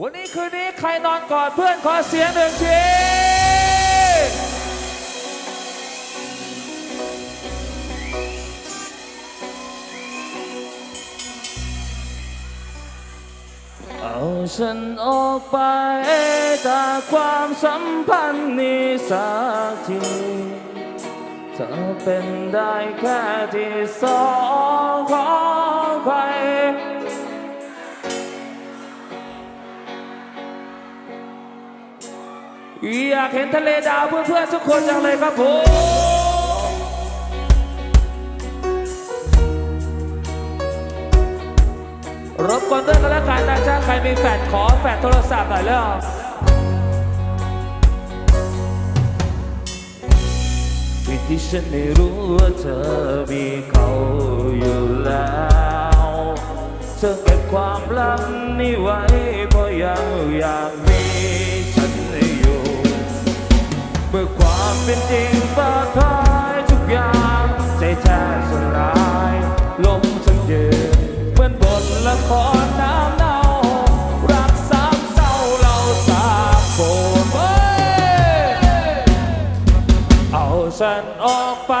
วันนี้คืนนี้ใครนอนกอดเพื่อนขอเสียงหนึ่งทีเอาฉันออกไปจากความสัมพันธ์นี้สักทีเธอเป็นได้แค่ที่สอง อยากเห็นทะเลดาวเพื่อนๆทุกคนจังเลยครับผมรบกวนด้วยกันแล้วกันนะจ๊ะใครมีแฟดขอแฟดโทรศัพท์หน่อยแล้วที่ที่ฉันไม่รู้ว่าเธอมีเขาอยู่แล้ว เธอเก็บความลับนี้ไว้ เป็นจริงปรากฏทุกอย่างใจแทบสลายลมทั้งยืนเหมือนบทละครน้ำเน่ารักสามเศร้าเราสามคนเว้ยเอาฉันออกไป